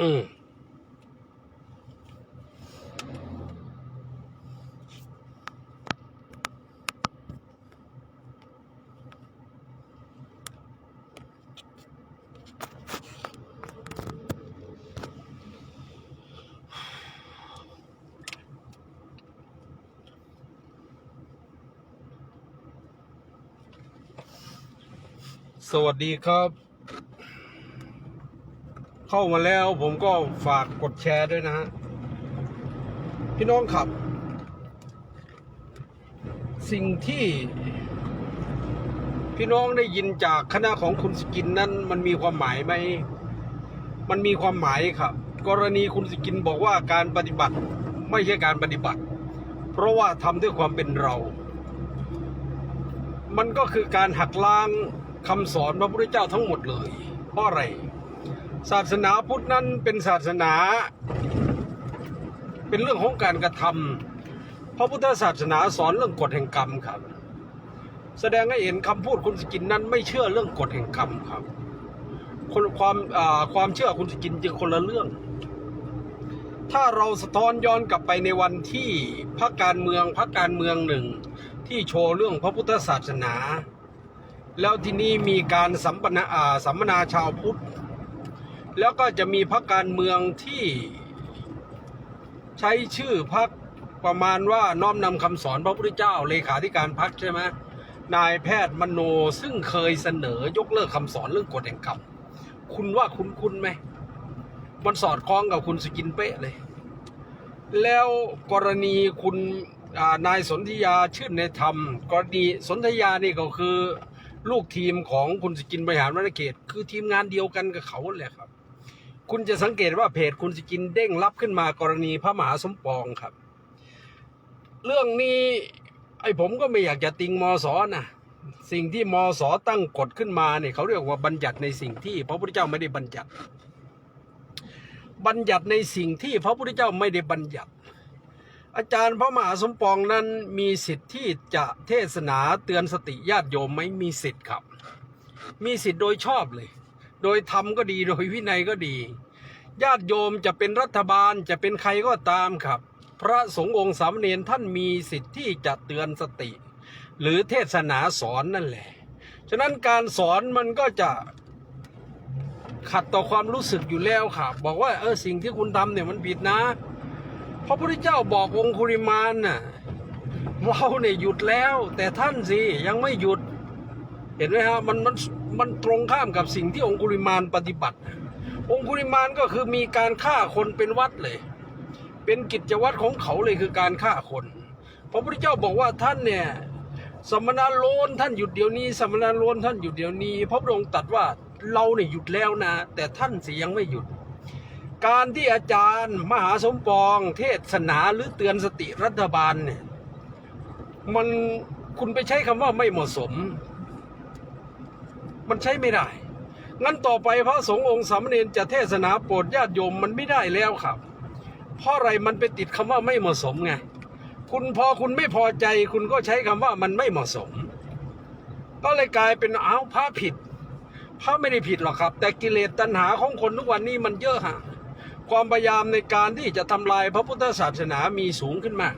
อืมสวัสดีครับ เข้ามาแล้วผมก็ฝากกดแชร์ด้วยนะฮะ พี่น้องครับ สิ่งที่ พี่น้องได้ยินจากคณะของคุณสกินนั้นมันมีความหมายไหม มันมีความหมายครับ กรณีคุณสกินบอกว่าการปฏิบัติไม่ใช่การปฏิบัติ เพราะว่าทำด้วยความเป็นเรา มันก็คือการหักล้างคำสอนพระพุทธเจ้าทั้งหมดเลย เพราะอะไร ศาสนาพุทธนั้นเป็นศาสนา เป็นเรื่องของการกระทำพระพุทธศาสนาสอนเรื่องกฎแห่งกรรมครับ แสดงให้เห็นคำพูดคุณสกินนั้นไม่เชื่อเรื่องกฎแห่งกรรมครับ คนความความเชื่อคุณสกินจึงคนละเรื่อง ถ้าเราสะท้อนย้อนกลับไปในวันที่พรรคการเมืองพรรคการเมืองหนึ่ง ที่โชว์เรื่องพระพุทธศาสนา แล้วที่นี่มีการสัมปนาอ่าสัมมนาชาวพุทธ แล้วก็จะมีพรรคการเมืองที่ใช้ชื่อพรรคประมาณว่าน้อมนำคำสอนพระพุทธเจ้าเลขาธิการพรรคใช่ไหมนายแพทย์มโนซึ่งเคยเสนอยกเลิกคำสอนเรื่องกฎแห่งกรรมคุณว่าคุณคุณไหมมันสอดคล้องกับคุณสกินเป๊ะเลย แล้วกรณีคุณนายสนธยาชื่นในธรรม กรณีสนธยานี่ก็คือ ลูกทีมของคุณสกินบริหารวัฒนเขต คือทีมงานเดียวกันกับเขาแหละครับ คุณจะสังเกตว่าเพจคุณสกินเด้งรับขึ้นมากรณีพระมหาสมปองครับ เรื่องนี้ไอ้ผมก็ไม่อยากจะติงมอสอนะสิ่งที่มอสอตั้งกฎขึ้นมาเนี่ยเขาเรียกว่าบัญญัติในสิ่งที่พระพุทธเจ้าไม่ได้บัญญัติ บัญญัติในสิ่งที่พระพุทธเจ้าไม่ได้บัญญัติ อาจารย์พระมหาสมปองนั้นมีสิทธิ์ที่จะเทศนาเตือนสติญาติโยมไหม่มีสิทธิ์ครับ มีสิทธิ์โดยชอบเลย โดยธรรมก็ดีโดยวินัยก็ดี ญาติโยมจะเป็นรัฐบาลจะเป็นใครก็ตามครับ พระสงฆ์องค์สามเณรท่านมีสิทธิ์ที่จะเตือนสติ หรือเทศนาสอนนั่นแหละ ฉะนั้นการสอนมันก็จะขัดต่อความรู้สึกอยู่แล้วค่ะบอกว่าเออสิ่งที่คุณทำเนี่ยมันผิดนะพระพุทธเจ้าบอกองคุริมานน่ะเราเนี่ยหยุดแล้ว แต่ท่านสิยังไม่หยุด เห็นไหมฮะมันมันมันตรงข้ามกับสิ่งที่องคุริมานปฏิบัติ องคุริมานก็คือมีการฆ่าคนเป็นวัดเลย เป็นกิจวัตรของเขาเลยคือการฆ่าคน พระพุทธเจ้าบอกว่าท่านเนี่ยสมณะโลนท่านหยุดเดี๋ยวนี้ สมณะโลนท่านหยุดเดี๋ยวนี้ พระพุทธองค์ตรัดว่าเราเนี่ยหยุดแล้วนะ แต่ท่านสิยังไม่หยุด การที่อาจารย์มหาสมปอง เทศนาหรือเตือนสติรัฐบาลเนี่ยมันคุณไปใช้คำว่าไม่เหมาะสม มันใช้ไม่ได้ งั้นต่อไปพระสงฆ์องค์สามเณรจะเทศนาโปรดญาติโยมมันไม่ได้แล้วครับ เพราะอะไรมันไปติดคำว่าไม่เหมาะสมไง คุณพอคุณไม่พอใจ คุณก็ใช้คำว่ามันไม่เหมาะสม ก็เลยกลายเป็นอ้าวพระผิดพระไม่ได้ผิดหรอกครับ แต่กิเลสตัณหาของคนทุกวันนี้มันเยอะฮะความพยายามในการที่จะทำลายพระพุทธศาสนามีสูงขึ้นมาก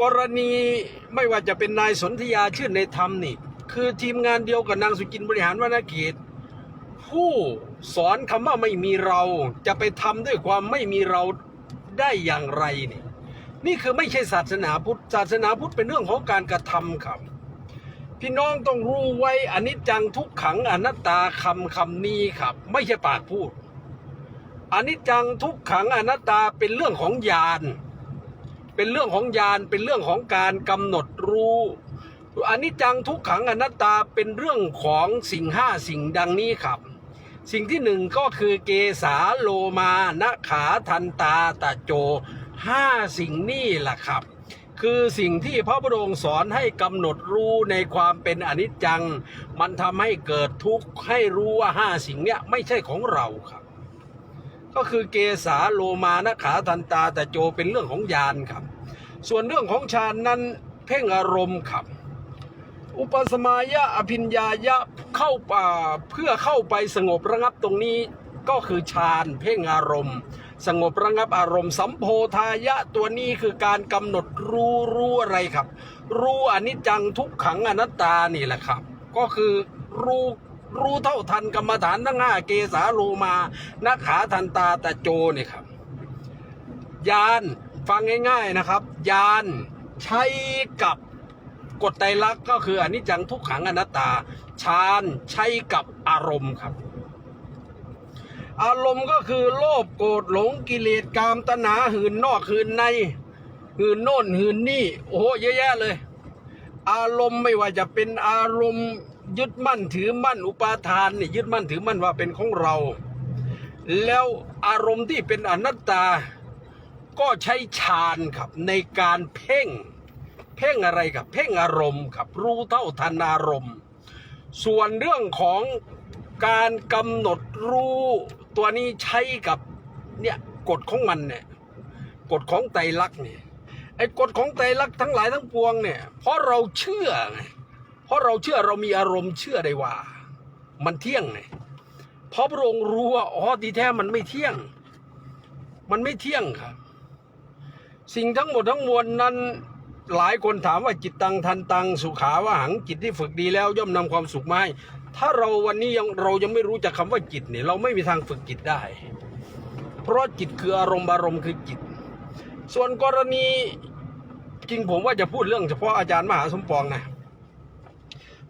กรณีไม่ว่าจะเป็นนายสนธยาชื่นในธรรมนี่ คือทีมงานเดียวกับนางสุจินบริหารวรรณเขตผู้สอนคำว่าไม่มีเราจะไปทำด้วยความไม่มีเราได้อย่างไรนี่นี่คือไม่ใช่ศาสนาพุทธศาสนาพุทธเป็นเรื่องของการกระทำครับ พี่น้องต้องรู้ไว้อนิจจังทุกขังอนัตตาคำคำนี้ครับ ไม่ใช่ปากพูดอนิจจังทุกขังอนัตตาเป็นเรื่องของญาณเป็นเรื่องของญาณเป็นเรื่องของการกำหนดรู้ อนิจจังทุกขังอนัตตาเป็นเรื่องของสิ่งห้าสิ่งดังนี้ครับ สิ่งที่หนึ่งก็คือเกสาโลมานะขาทันตาตะโจห้าสิ่งนี่แหละครับ คือสิ่งที่พระพุทธองค์สอนให้กำหนดรู้ในความเป็นอนิจจัง มันทำให้เกิดทุกข์ให้รู้ว่าห้าสิ่งเนี้ยไม่ใช่ของเราครับ ก็คือเกสาโลมานะขาทันตาตะโจเป็นเรื่องของญาณครับ ส่วนเรื่องของฌานนั้นเพ่งอารมณ์ครับ อุปสมายะอภิญญายะเข้าป่าเพื่อเข้าไปสงบระงับตรงนี้ก็คือฌานเพ่งอารมณ์ สงบระงับอารมณ์ สัมโพธายะตัวนี้คือการกำหนดรู้รู้อะไรครับ รู้อนิจจังทุกขังอนัตตานี่แหละครับ ก็คือรู้รู้เท่าทันกรรมฐานทั้งห้าเกสาโลมานาขาทันตาตะโจนี่ครับยานฟังง่าย ๆนะครับ ยานใช้กับ กฎไตรลักษณ์ก็คืออนิจจังทุกขังอนัตตาฌานใช้กับอารมณ์ครับ อารมณ์ก็คือโลภโกรธหลงกิเลสกามตนาหืนนอกหืนในหืนโน่นหืนนี่ โอ้โหเยอะแยะเลย อารมณ์ไม่ว่าจะเป็นอารมณ์ยึดมั่นถือมั่นอุปาทานนี่ยึดมั่นถือมั่นว่าเป็นของเรา แล้วอารมณ์ที่เป็นอนัตตา ก็ใช้ฌานครับในการเพ่ง เพ่งอะไรครับเพ่งอารมณ์ครับรู้เท่าทันอารมณ์ ส่วนเรื่องของการกำหนดรู้ตัวนี้ใช้กับเนี่ยกฎของมันเนี่ยกฎของไตรลักษณ์เนี่ยไอ้กฎของไตรลักษณ์ทั้งหลายทั้งปวงเนี่ยเพราะเราเชื่อไงเพราะเราเชื่อเรามีอารมณ์เชื่อได้ว่า มันเที่ยงไงเพราะพระองค์รู้ว่าอ๋อดีแท้มันไม่เที่ยง มันไม่เที่ยงครับสิ่งทั้งหมดทั้งมวลนั้น หลายคนถามว่าจิตตังทันตังสุขาว่าหังจิตที่ฝึกดีแล้วย่อมนำความสุขมาให้ถ้าเราวันนี้ยังเรายังไม่รู้จักคำว่าจิตเนี่ยเราไม่มีทางฝึกจิตได้ เพราะจิตคืออารมณ์อารมณ์คือจิต ส่วนกรณีจริงผมว่าจะพูดเรื่องเฉพาะอาจารย์มหาสมปองนะ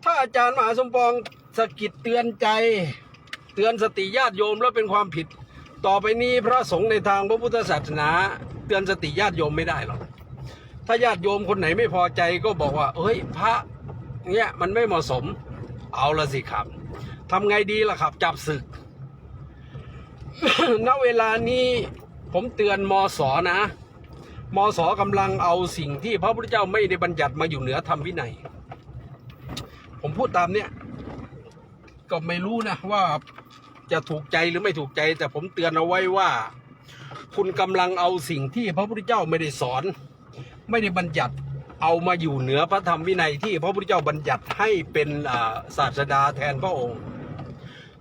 ถ้าอาจารย์มหาสมปองสะกิดเตือนใจเตือนสติญาติโยมแล้วเป็นความผิด ต่อไปนี้พระสงฆ์ในทางพระพุทธศาสนา เตือนสติญาติโยมไม่ได้หรอก ถ้าญาติโยมคนไหนไม่พอใจก็บอกว่าเฮ้ย พระเนี่ยมันไม่เหมาะสม เอาละสิครับทำไงดีล่ะครับ จับศึก ณ เวลานี้ผมเตือนมสนะมสกำลังเอาสิ่งที่พระพุทธเจ้าไม่ได้บัญญัติมาอยู่เหนือธรรมวินัย ผมพูดตามเนี่ย ก็ไม่รู้นะว่าจะถูกใจหรือไม่ถูกใจ แต่ผมเตือนเอาไว้ว่า คุณกำลังเอาสิ่งที่พระพุทธเจ้าไม่ได้สอน ไม่ได้บัญญัติเอามาอยู่เหนือพระธรรมวินัยที่พระพุทธเจ้าบัญญัติให้เป็นศาสดาแทนพระองค์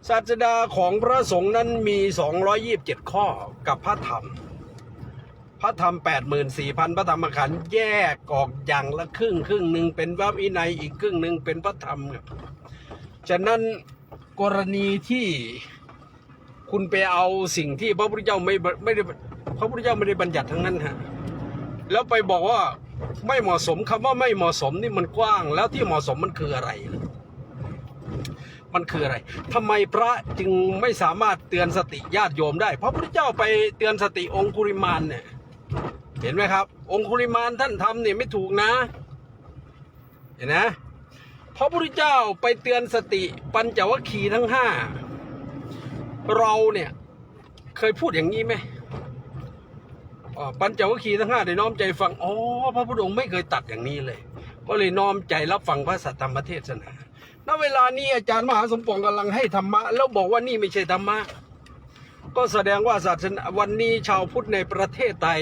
ศาสดาของพระสงฆ์นั้นมี 227 ข้อกับพระธรรม พระธรรม 84,000 พระธรรมขันธ์แยกออกอย่างละครึ่งครึ่งหนึ่งเป็นพระวินัยอีกครึ่งหนึ่งเป็นพระธรรมฉะนั้นกรณีที่คุณไปเอาสิ่งที่พระพุทธเจ้าไม่ไม่ได้พระพุทธเจ้าไม่ได้บัญญัติทั้งนั้นฮะ แล้วไปบอกว่าไม่เหมาะสมคำว่าไม่เหมาะสมนี่มันกว้าง แล้วที่เหมาะสมมันคืออะไร มันคืออะไรทำไมพระจึงไม่สามารถเตือนสติญาติโยมได้ เพราะพระเจ้าไปเตือนสติองคุริมานเนี่ย เห็นไหมครับ องคุริมานท่านทำเนี่ยไม่ถูกนะ เห็นนะพระพุทธเจ้าไปเตือนสติปัญจวัคคีย์ทั้งห้าเราเนี่ยเคยพูดอย่างนี้ไหม ปัญจวัคคีย์ทั้งห้าได้น้อมใจฟังอ๋อพระพุทธองค์ไม่เคยตัดอย่างนี้เลย ก็เลยน้อมใจรับฟังพระสัทธรรมเทศนาณเวลานี้อาจารย์มหาสมปองกำลังให้ธรรมะ แล้วบอกว่านี่ไม่ใช่ธรรมะ ก็แสดงว่าศาสนาวันนี้ชาวพุทธในประเทศไทย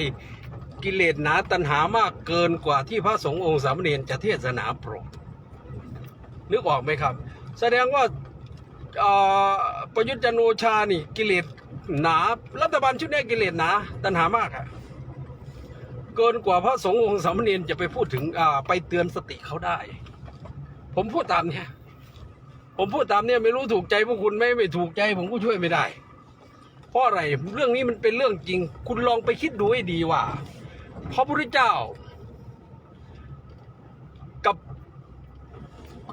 กิเลสหนาตัณหามากเกินกว่าที่พระสงฆ์องค์สามเณรจะเทศนาโปรดนึกออกไหมครับ แสดงว่าประยุทธ์จันโอชานี่กิเลสหนา รัฐบาลชุดนี้กิเลสหนา ตัณหามากอะ เกินกว่าพระสงฆ์องค์สามเณรจะไปพูดถึงไปเตือนสติเขาได้ ผมพูดตามเนี่ยผมพูดตามเนี่ยไม่รู้ถูกใจพวกคุณไหมไม่ถูกใจ ผมก็ช่วยไม่ได้ เพราะอะไรเรื่องนี้มันเป็นเรื่องจริง คุณลองไปคิดดูให้ดีว่าพระพุทธเจ้า กับ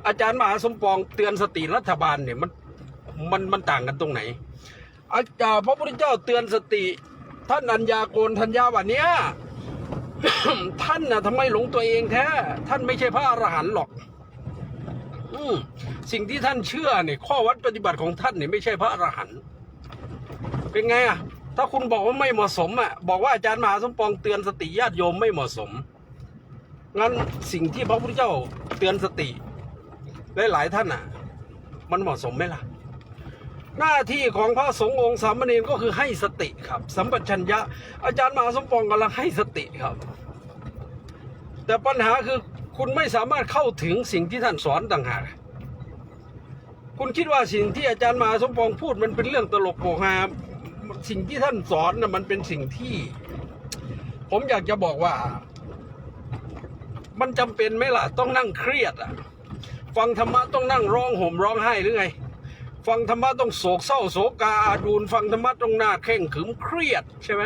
อาจารย์มหาสมปองเตือนสติรัฐบาลเนี่ยมันมันมันต่างกันตรงไหนอาจารย์พระพุทธเจ้าเตือนสติท่านอัญญาโกนทัญญาวันเนี้ย ท่านน่ะทำไมหลงตัวเองแท้ ท่านไม่ใช่พระอรหันต์หรอกอสิ่งที่ท่านเชื่อเนี่ยข้อวัดปฏิบัติของท่านเนี่ยไม่ใช่พระอรหันต์เป็นไงอะถ้าคุณบอกว่าไม่เหมาะสมอะบอกว่าอาจารย์มหาสมปองเตือนสติญาติโยมไม่เหมาะสมงั้นสิ่งที่พระพุทธเจ้าเตือนสติหลายๆท่านอะมันเหมาะสมไหมล่ะ หน้าที่ของพระสงฆ์องค์สามเณรก็คือให้สติครับ สัมปชัญญะ อาจารย์มหาสมปองกำลังให้สติครับ แต่ปัญหาคือคุณไม่สามารถเข้าถึงสิ่งที่ท่านสอนต่างหากคุณคิดว่าสิ่งที่อาจารย์มหาสมปองพูดมันเป็นเรื่องตลกโปกฮาสิ่งที่ท่านสอนนะมันเป็นสิ่งที่ ผมอยากจะบอกว่า มันจำเป็นไหมล่ะ ต้องนั่งเครียดอะ ฟังธรรมะต้องนั่งร้องห่มร้องไห้หรือไง ฟังธรรมะต้องโศกเศร้าโศกาอาดูนฟังธรรมะต้องหน้าเข่งขึมเครียดใช่ไหม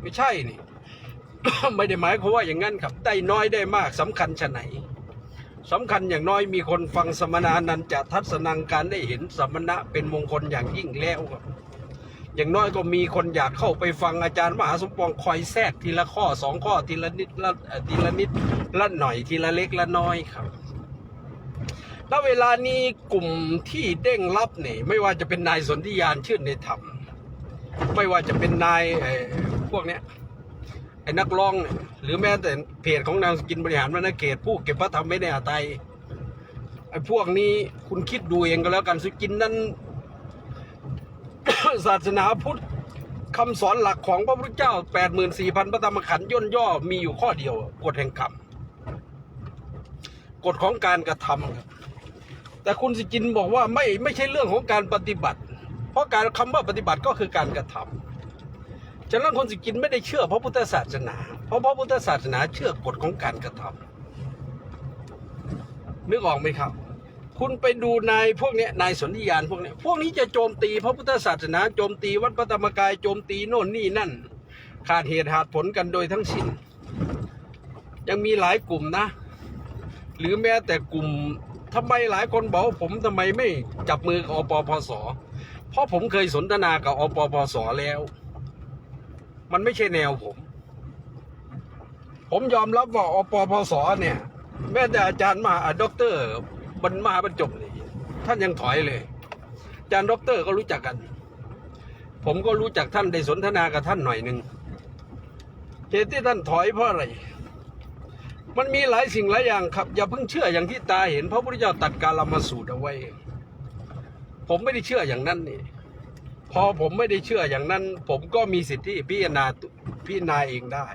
ไม่ใช่นี่ ไม่ได้หมายความว่าอย่างนั้นครับได้น้อยได้มากสำคัญชะไหนสำคัญอย่างน้อยมีคนฟังสมณานันจะทัศนังการได้เห็นสมณะเป็นมงคลอย่างยิ่งแล้วครับอย่างน้อยก็มีคนอยากเข้าไปฟังอาจารย์มหาสมปองคอยแทรกทีละข้อสองข้อทีละนิดละทีละนิดละหน่อยทีละเล็กละน้อยครับ ณเวลานี้กลุ่มที่เด้งรับเนี่ยไม่ว่าจะเป็นนายสนธิยานชื่นในธรรม ไม่ว่าจะเป็นนายเอ่อพวกเนี้ยไอ้นักร้องหรือแม้แต่เพจของนางสกินบริหารวรรณเขตผู้เก็บพระธรรมไม่ได้อาไตยไอ้พวกนี้คุณคิดดูเองก็แล้วกันสกินนั้นศาสนาพุทธคำสอนหลักของพระพุทธเจ้า 84,000 พระธรรมขันธ์ย่นย่อมีอยู่ข้อเดียว กฎแห่งกรรม กฎของการกระทำครับ แต่คุณสิจินบอกว่าไม่ไม่ใช่เรื่องของการปฏิบัติ เพราะการคำว่าปฏิบัติก็คือการกระทำฉะนั้นคนสิกินไม่ได้เชื่อพระพุทธศาสนา เพราะพระพุทธศาสนาเชื่อกฎของการกระทำนึกออกไหมครับ คุณไปดูนายพวกเนี้ยนายสนธิยานพวกเนี้ยพวกนี้จะโจมตีพระพุทธศาสนาโจมตีวัดพระธรรมกายโจมตีโน่นนี่นั่น ขาดเหตุหาผลกันโดยทั้งสิ้นยังมีหลายกลุ่มนะ หรือแม้แต่กลุ่ม ทำไมหลายคนบอกผมทำไมไม่จับมือกับอปพสเพราะผมเคยสนทนากับอปพสแล้ว มันไม่ใช่แนวผม ผมยอมรับว่าอปพสเนี่ย แม้แต่อาจารย์มาด็อกเตอร์บรรมาบรรจบนี่ท่านยังถอยเลย อาจารย์ด็อกเตอร์ก็รู้จักกัน ผมก็รู้จักท่านได้สนทนากับท่านหน่อยหนึ่งเหตุที่ท่านถอยเพราะอะไร มันมีหลายสิ่งหลายอย่างครับ อย่าเพิ่งเชื่ออย่างที่ตาเห็นพระพุทธเจ้าตัดการลมาสูตรเอาไว้ ผมไม่ได้เชื่ออย่างนั้นนี่พอผมไม่ได้เชื่ออย่างนั้น ผมก็มีสิทธิพิจารณาพิจารณาเองได้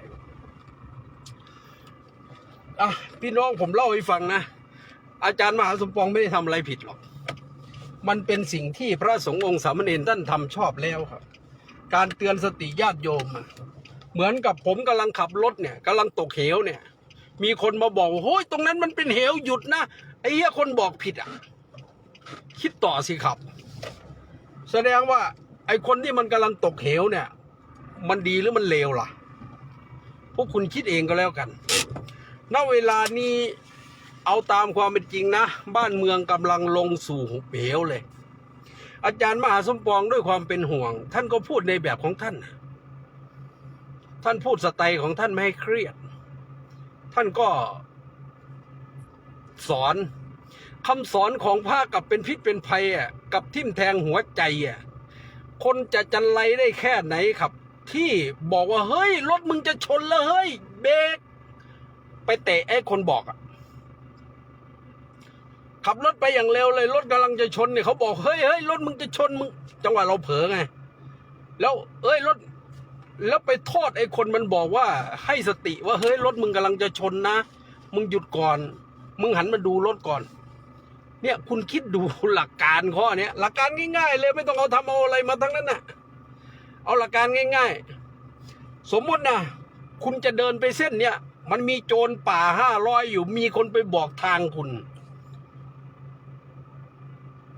อะพี่น้องผมเล่าให้ฟังนะ อาจารย์มหาสมปองไม่ได้ทำอะไรผิดหรอก มันเป็นสิ่งที่พระสงฆ์องค์สามเณรท่านทำชอบแล้วครับ การเตือนสติญาติโยม เหมือนกับผมกำลังขับรถเนี่ยกำลังตกเหวเนี่ย มีคนมาบอกว่าโอ้ยตรงนั้นมันเป็นเหวหยุดนะไอ้เหี้ยคนบอกผิดอะ คิดต่อสิครับ แสดงว่า ไอ้คนที่มันกำลังตกเหวเนี่ย มันดีหรือมันเลวล่ะ พวกคุณคิดเองก็แล้วกันณเวลานี้เอาตามความเป็นจริงนะ บ้านเมืองกำลังลงสู่หุบเหวเลย อาจารย์มหาสมปองด้วยความเป็นห่วง ท่านก็พูดในแบบของท่าน ท่านพูดสไตล์ของท่านไม่ให้เครียด ท่านก็สอนคำสอนของพระกับเป็นพิษเป็นภัยอะกับทิ่มแทงหัวใจอะคนจะจันไรได้แค่ไหนครับ ที่บอกว่าเฮ้ย รถมึงจะชนแล้วเฮ้ยเบรกไปเตะไอ้คนบอกอะขับรถไปอย่างเร็วเลยรถกำลังจะชนเนี่ยเขาบอกเฮ้ยเฮ้ยรถมึงจะชนมึง จังหวะเราเผลอไง แล้ว เอ้ยรถ แล้วไปโทษไอ้คนมันบอกว่าให้สติว่าเฮ้ยรถมึงกำลังจะชนนะ มึงหยุดก่อน มึงหันมาดูรถก่อน เนี่ยคุณคิดดูหลักการข้อเนี้ยหลักการง่ายๆเลยไม่ต้องเอาทำเอาอะไรมาทั้งนั้นน่ะเอาหลักการง่าย ๆ สมมตินะคุณจะเดินไปเส้นเนี้ยมันมีโจรป่าห้าร้อยอยู่มีคนไปบอกทางคุณ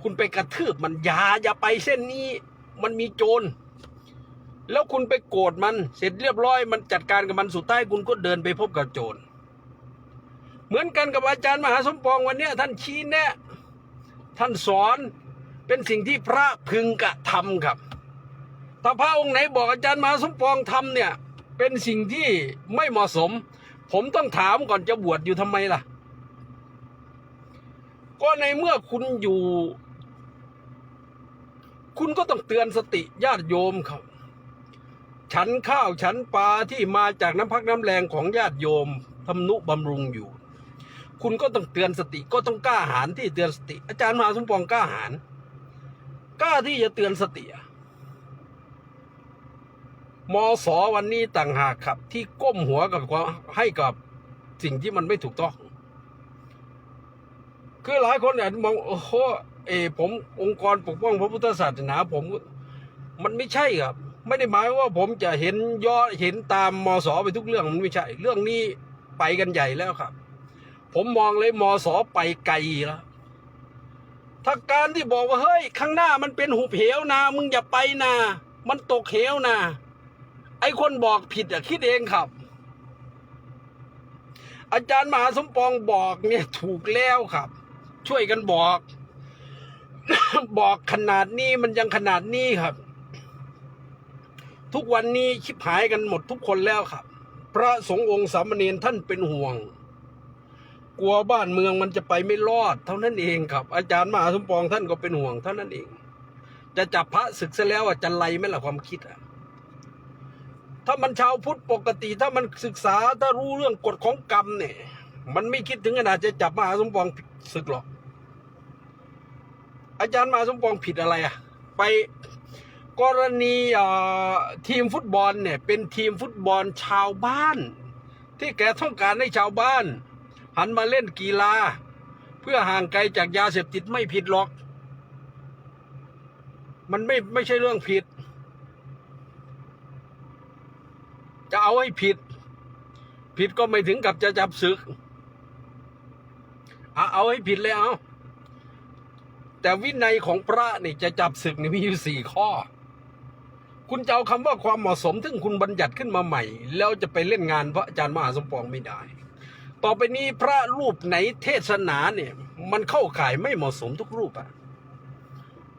คุณไปกระทืบมันอย่าอย่าไปเส้นนี้ มันมีโจร แล้วคุณไปโกรธมันเสร็จเรียบร้อย มันจัดการกับมันสุดท้ายคุณก็เดินไปพบกับโจรเหมือนกันกับอาจารย์มหาสมปองวันนี้ท่านชี้แนะ ท่านสอนเป็นสิ่งที่พระพึงกระทำครับถ้าพระองค์ไหนบอกอาจารย์มหาสมปองทำเนี่ยเป็นสิ่งที่ไม่เหมาะสม ผมต้องถามก่อนจะบวชอยู่ทำไมล่ะ ก็ในเมื่อคุณอยู่ คุณก็ต้องเตือนสติญาติโยมครับ ฉันข้าวฉันปลาที่มาจากน้ำพักน้ำแรงของญาติโยมทำนุบำรุงอยู่ คุณก็ต้องเตือนสติก็ต้องกล้าหาญที่เตือนสติ อาจารย์มหาสมปองกล้าหาญกล้าที่จะเตือนสติอะมสวันนี้ต่างหากครับ ที่ก้มหัวกับให้กับสิ่งที่มันไม่ถูกต้อง คือหลายคนอาจมองโอ้โหเออผมองค์กรปกป้องพระพุทธศาสนาผม มันไม่ใช่ครับ ไม่ได้หมายว่าผมจะเห็นย่อเห็นตามมสไปทุกเรื่องมันไม่ใช่ เรื่องนี้ไปกันใหญ่แล้วครับ ผมมองเลยมสไปไกลแล้วถ้าการที่บอกว่าเฮ้ย ข้างหน้ามันเป็นหุบเหวนะมึงอย่าไปนะมันตกเหวนะไอ้คนบอกผิดอะคิดเองครับ อาจารย์มหาสมปองบอกเนี่ยถูกแล้วครับ ช่วยกันบอก บอกขนาดนี้มันยังขนาดนี้ครับ ทุกวันนี้ชิบหายกันหมดทุกคนแล้วครับ พระสงฆ์องค์สามเณรท่านเป็นห่วง กลัวบ้านเมืองมันจะไปไม่รอด เท่านั้นเองครับ อาจารย์มหาสมปองท่านก็เป็นห่วงเท่านั้นเอง จะจับพระศึกซะแล้วอะจะไล่ไหมล่ะความคิดอะถ้ามันชาวพุทธปกติ ถ้ามันศึกษาถ้ารู้เรื่องกฎของกรรมเนี่ย มันไม่คิดถึงขนาดจะจับมหาสมปองศึกหรอกอาจารย์มหาสมปองผิดอะไรอะ ไป กรณีทีมฟุตบอลเนี่ยเป็นทีมฟุตบอลชาวบ้าน ที่แกต้องการให้ชาวบ้าน หันมาเล่นกีฬา เพื่อห่างไกลจากยาเสพติดไม่ผิดหรอก มันไม่ไม่ใช่เรื่องผิด จะเอาให้ผิด ผิดก็ไม่ถึงกับจะจับศึกเอาเอาให้ผิดเลยเอาแต่วินัยของพระนี่จะจับศึกนี่มีอยู่สี่ข้อ คุณจะเอาคำว่าความเหมาะสมซึ่งคุณบัญญัติขึ้นมาใหม่ แล้วจะไปเล่นงานพระอาจารย์มหาสมปองไม่ได้ ต่อไปนี้พระรูปไหนเทศนาเนี่ยมันเข้าข่ายไม่เหมาะสมทุกรูปอะ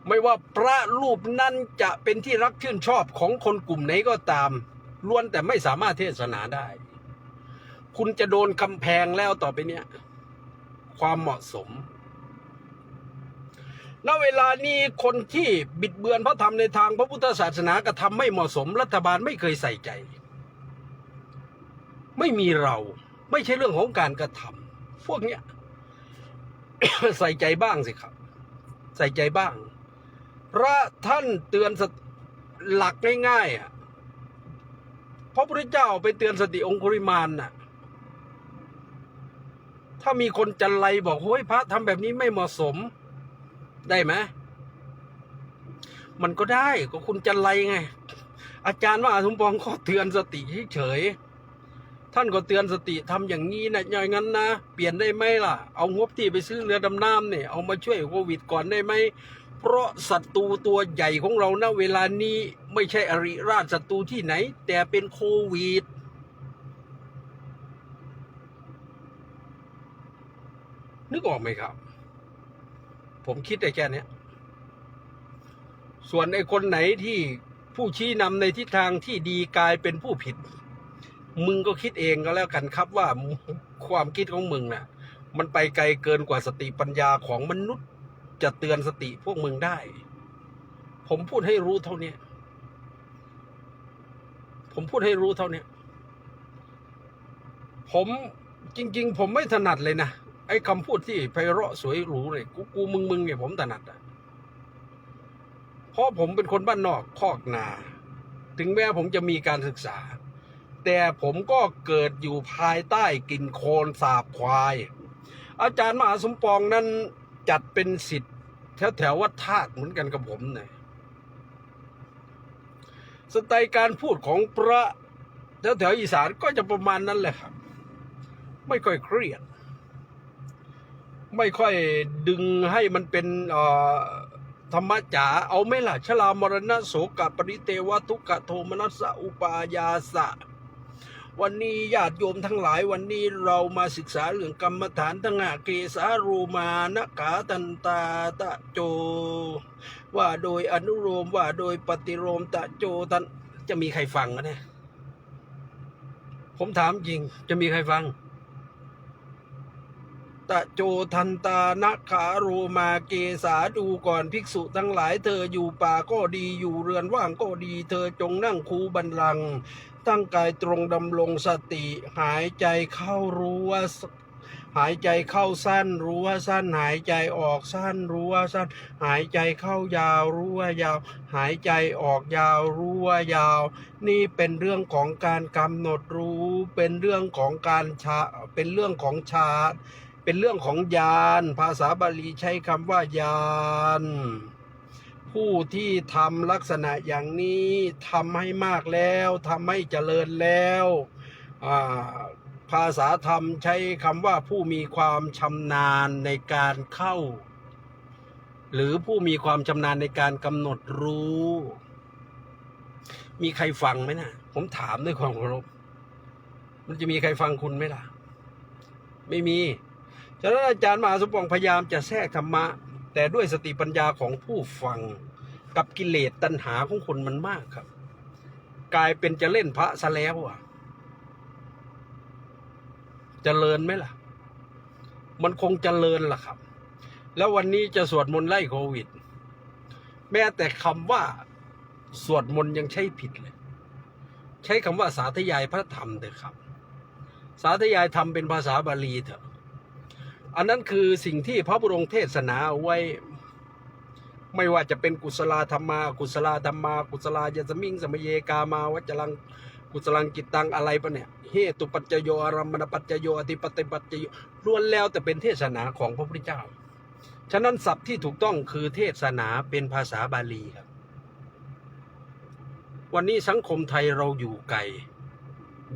ไม่ว่าพระรูปนั้นจะเป็นที่รักชื่นชอบของคนกลุ่มไหนก็ตามล้วนแต่ไม่สามารถเทศนาได้ คุณจะโดนกำแพงแล้วต่อไปเนี้ยความเหมาะสม ณเวลานี้คนที่บิดเบือนพระธรรมในทางพระพุทธศาสนากระทำไม่เหมาะสมรัฐบาลไม่เคยใส่ใจ ไม่มีเราไม่ใช่เรื่องของการกระทำพวกเนี้ยใส่ใจบ้างสิครับ ใส่ใจบ้าง พระท่านเตือนหลักง่ายๆอะพระพุทธเจ้าไปเตือนสติองคุริมานน่ะ ถ้ามีคนจันไรบอกเฮ้ยพระทำแบบนี้ไม่เหมาะสม ได้ไหมมันก็ได้ก็คุณจันไรไง อาจารย์ว่าอาสมปองก็เตือนสติเฉยท่านก็เตือนสติทำอย่างนี้นะอย่างนั้นนะ เปลี่ยนได้ไหมล่ะ เอางบที่ไปซื้อเรือดำน้ำเนี่ยเอามาช่วยโควิดก่อนได้ไหม เพราะศัตรูตัวใหญ่ของเราณเวลานี้ไม่ใช่อริราชศัตรูที่ไหน แต่เป็นโควิด นึกออกไหมครับ ผมคิดได้แค่นี้ส่วนไอ้คนไหนที่ผู้ชี้นำในทิศทางที่ดีกลายเป็นผู้ผิด มึงก็คิดเองก็แล้วกันครับว่าความคิดของมึงน่ะ มันไปไกลเกินกว่าสติปัญญาของมนุษย์ จะเตือนสติพวกมึงได้ ผมพูดให้รู้เท่านี้ ผมพูดให้รู้เท่านี้ผมจริง ๆ ผมไม่ถนัดเลยนะ ไอ้คำพูดที่ไพเราะสวยหรูเลยกูกูมึงมึงเนี่ยผมถนัดอะเพราะผมเป็นคนบ้านนอกคอกนา ถึงแม้ผมจะมีการศึกษา แต่ผมก็เกิดอยู่ภายใต้กลิ่นโคลนสาบควาย อาจารย์มหาสมปองนั้นจัดเป็นสิทธิ์แถวแถวๆวัดธาตุเหมือนกันกับผมเนี่ยสไตล์การพูดของพระแถวแถวๆอีสานก็จะประมาณนั้นแหละครับ ไม่ค่อยเครียด ไม่ค่อยดึงให้มันเป็นธรรมะจ๋าเอาไหม่ล่ะชลามรณะโสกะปริเทวทุกขโทมนัสสะอุปายาสะ วันนี้ญาติโยมทั้งหลายวันนี้เรามาศึกษาเรื่องกรรมฐานทั้งหาเกสารูมานะกาตันตาตะโจ ว่าโดยอนุโลมว่าโดยปฏิโลมตะโจทันจะมีใครฟังกันเนี่ยผมถามจริงจะมีใครฟัง ตะโจทันตานาขาโรมาเกสาดูก่อนภิกษุทั้งหลายเธออยู่ป่าก็ดีอยู่เรือนว่างก็ดี เธอจงนั่งคูบันลัง ตั้งกายตรงดำรงสติ หายใจเข้ารู้ว่าหายใจเข้าสั้นรู้ว่าสั้น หายใจออกสั้นรู้ว่าสั้น หายใจเข้ายาวรู้ว่ายาว หายใจออกยาวรู้ว่ายาว นี่เป็นเรื่องของการกำหนดรู้ เป็นเรื่องของการชาเป็นเรื่องของชา เป็นเรื่องของยาน ภาษาบาลีใช้คำว่ายาน ผู้ที่ทำลักษณะอย่างนี้ทำให้มากแล้วทำให้เจริญแล้วภาษาธรรมใช้คำว่าผู้มีความชำนาญในการเข้า หรือผู้มีความชำนาญในการกำหนดรู้ มีใครฟังไหมนะผมถามด้วยความเคารพมันจะมีใครฟังคุณไหมล่ะ ไม่มี ฉะนั้นอาจารย์มหาสมปองพยายามจะแทรกธรรมะ แต่ด้วยสติปัญญาของผู้ฟังกับกิเลสตัณหาของคนมันมากครับ กลายเป็นจะเล่นพระซะแล้วอะจเจริญไหมล่ะ มันคงเจริญล่ะครับ แล้ววันนี้จะสวดมนต์ไล่โควิด แม้แต่คำว่าสวดมนต์ยังใช้ผิดเลย ใช้คำว่าสาธยายพระธรรมเถอะครับ สาธยายธรรมเป็นภาษาบาลีเถอะ อันนั้นคือสิ่งที่พระบุรงเทศนาเอาไว้ ไม่ว่าจะเป็นกุศลธรรมา กุศลธรรมา กุศลายสมิงสมเยกามาวัจลังกุศลังกิตตังอะไรปะเนี่ยเฮตุปัจจโยอารมณปัจจโยอธิปติปัจจโยล้วนแล้วแต่เป็นเทศนาของพระพุทธเจ้า ฉะนั้นศัพท์ที่ถูกต้องคือเทศนาเป็นภาษาบาลีครับ วันนี้สังคมไทยเราอยู่ไกล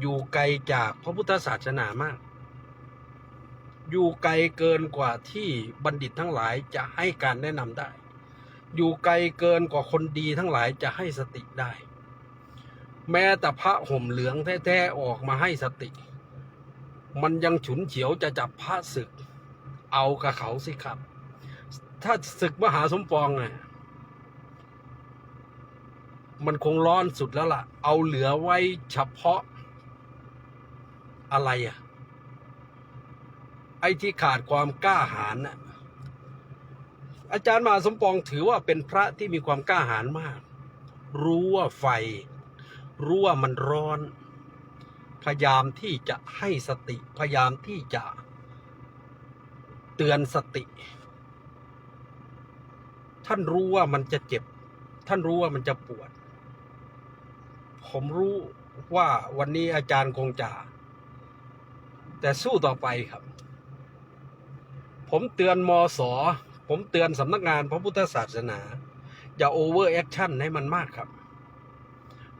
อยู่ไกลจากพระพุทธศาสนามาก อยู่ไกลเกินกว่าที่บัณฑิตทั้งหลายจะให้การแนะนำได้ อยู่ไกลเกินกว่าคนดีทั้งหลายจะให้สติได้ แม้แต่พระห่มเหลืองแท้ๆออกมาให้สติ มันยังฉุนเฉียวจะจับพระศึก เอากับเขาสิครับ ถ้าศึกมหาสมปองไงมันคงร้อนสุดแล้วล่ะ เอาเหลือไว้เฉพาะอะไรอะ ไอ้ที่ขาดความกล้าหาญน่ะอาจารย์มหาสมปองถือว่าเป็นพระที่มีความกล้าหาญมาก รู้ว่าไฟ รู้ว่ามันร้อน พยายามที่จะให้สติ พยายามที่จะเตือนสติ ท่านรู้ว่ามันจะเจ็บ ท่านรู้ว่ามันจะปวด ผมรู้ว่าวันนี้อาจารย์คงจะ แต่สู้ต่อไปครับ ผมเตือนมอสอผมเตือนสำนักงานพระพุทธศาสนา อย่าโอเวอร์แอคชั่นให้มันมากครับ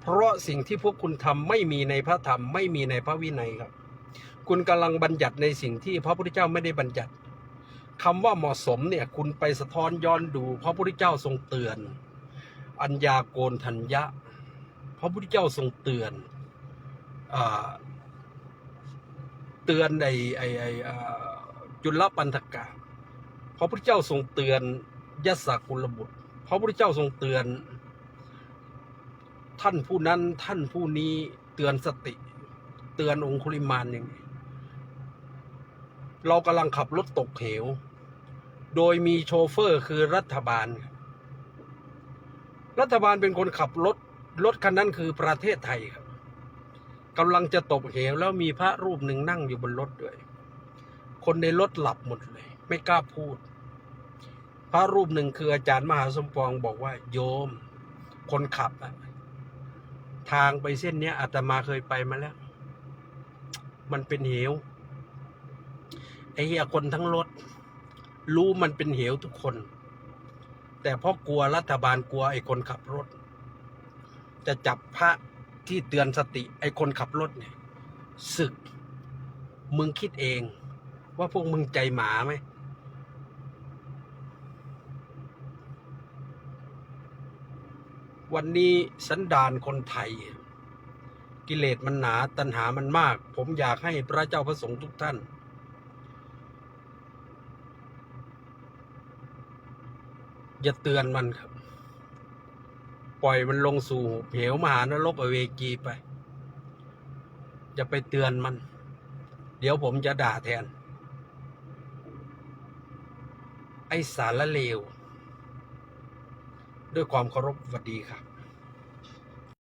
เพราะสิ่งที่พวกคุณทำไม่มีในพระธรรมไม่มีในพระวินัยครับ คุณกำลังบัญญัติในสิ่งที่พระพุทธเจ้าไม่ได้บัญญัติคำว่าเหมาะสมเนี่ยคุณไปสะท้อนย้อนดู พระพุทธเจ้าทรงเตือน อัญญาโกนทัญญะ พระพุทธเจ้าทรงเตือนอเตือนในไอไออ่า จุลปันธกะพระพุทธเจ้าทรงเตือนยศกุลบุตร พระพุทธเจ้าทรงเตือน ท่านผู้นั้นท่านผู้นี้เตือนสติ เตือนองคุลิมานอย่างเรากำลังขับรถตกเหว โดยมีโชเฟอร์คือรัฐบาล รัฐบาลเป็นคนขับรถ รถคันนั้นคือประเทศไทยครับกำลังจะตกเหวแล้วมีพระรูปหนึ่งนั่งอยู่บนรถด้วย คนในรถหลับหมดเลย ไม่กล้าพูด พระรูปหนึ่งคืออาจารย์มหาสมปองบอกว่า โยม คนขับอะทางไปเส้นเนี้ยอาตมาเคยไปมาแล้ว มันเป็นเหวไอ้เหี้ยคนทั้งรถ รู้มันเป็นเหวทุกคน แต่เพราะกลัวรัฐบาลกลัวไอ้คนขับรถ จะจับพระที่เตือนสติไอ้คนขับรถเนี่ยศึก มึงคิดเอง ว่าพวกมึงใจหมาไหมวันนี้สันดานคนไทย กิเลสมันหนาตัณหามันมาก ผมอยากให้พระเจ้าพระสงฆ์ทุกท่าน อย่าเตือนมันครับ ปล่อยมันลงสู่เหวมหานรกอเวกีไป อย่าไปเตือนมัน เดี๋ยวผมจะด่าแทน ไอ้สาระเลว ด้วยความเคารพสวัสดีครับ